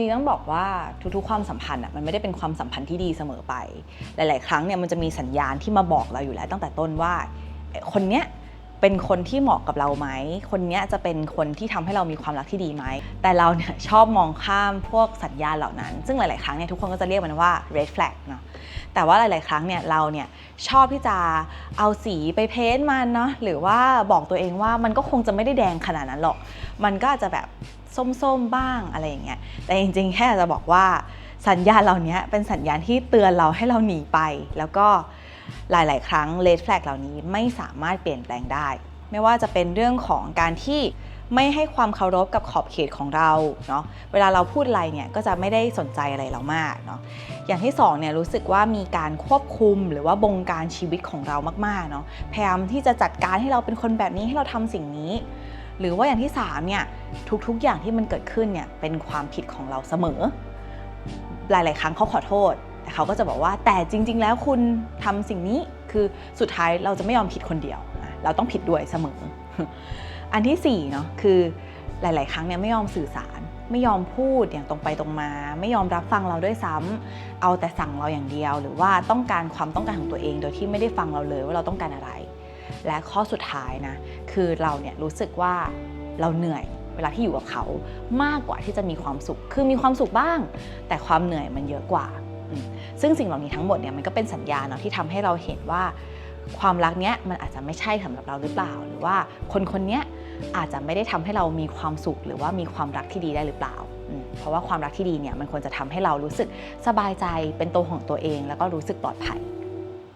ริงๆต้องบอกว่าทุกๆความสัมพันธ์อะมันไม่ได้เป็นความสัมพันธ์ที่ดีเสมอไป หลาย ๆ ครั้งเนี่ยมันจะมีสัญญาณที่มาบอกเราอยู่แล้วตั้งแต่ต้นว่าคนเนี้ยเป็นคนที่เหมาะกับเราไหม คนเนี้ยจะเป็นคนที่ทำให้เรามีความรักที่ดีไหม แต่เราเนี่ยชอบมองข้ามพวกสัญญาณเหล่านั้น ซึ่งหลาย ๆ ครั้งเนี่ยทุกคนก็จะเรียกมันว่า red flag เนาะ แต่ว่าหลาย ๆ ครั้งเนี่ยเราเนี่ยชอบที่จะเอาสีไปเพ้นท์มันเนาะ หรือว่าบอกตัวเองว่ามันก็คงจะไม่ได้แดงขนาดนั้นหรอก มันก็จะแบบ ส้มๆบ้างอะไรอย่างเงี้ยแต่จริงๆ แค่จะบอกว่าสัญญาณเหล่านี้เป็นสัญญาณที่เตือนเราให้เราหนีไป แล้วก็หลายๆ ครั้ง red flag เหล่านี้ไม่สามารถเปลี่ยนแปลงได้ ไม่ว่าจะเป็นเรื่องของการที่ไม่ให้ความเคารพกับขอบเขตของเราเนาะ เวลาเราพูดอะไรเนี่ยก็จะไม่ได้สนใจอะไรเรามากเนาะ อย่างที่สองเนี่ยรู้สึกว่ามีการควบคุมหรือว่าบงการชีวิตของเรามากๆเนาะ พยายามที่จะจัดการให้เราเป็นคนแบบนี้ให้เราทำสิ่งนี้ หรือว่าอย่างที่สามเนี่ยทุกๆอย่างที่มันเกิดขึ้นเนี่ยเป็นความผิดของเราเสมอ หลาย ๆ ครั้งเขาขอโทษ แต่เขาก็จะบอกว่าแต่จริง ๆ แล้วคุณทำสิ่งนี้คือสุดท้ายเราจะไม่ยอมผิดคนเดียว เราต้องผิดด้วยเสมอ อันที่สี่เนาะคือหลาย ๆ ครั้งเนี่ยไม่ยอมสื่อสาร ไม่ยอมพูดอย่างตรงไปตรงมา ไม่ยอมรับฟังเราด้วยซ้ำเอาแต่สั่งเราอย่างเดียว หรือว่าต้องการความต้องการของตัวเองโดยที่ไม่ได้ฟังเราเลยว่าเราต้องการอะไร และข้อสุดท้ายนะคือเราเนี่ยรู้สึกว่าเราเหนื่อยเวลาที่อยู่กับเขามากกว่าที่จะมีความสุข คือมีความสุขบ้าง แต่ความเหนื่อยมันเยอะกว่า ซึ่งสิ่งเหล่านี้ทั้งหมดเนี่ยมันก็เป็นสัญญาณเนาะที่ทำให้เราเห็นว่า ความรักเนี้ยมันอาจจะไม่ใช่สำหรับเราหรือเปล่า หรือว่าคนคนเนี้ยอาจจะไม่ได้ทำให้เรามีความสุข หรือว่ามีความรักที่ดีได้หรือเปล่า เพราะว่าความรักที่ดีเนี่ยมันควรจะทำให้เรารู้สึกสบายใจเป็นตัวของตัวเอง แล้วก็รู้สึกปลอดภัย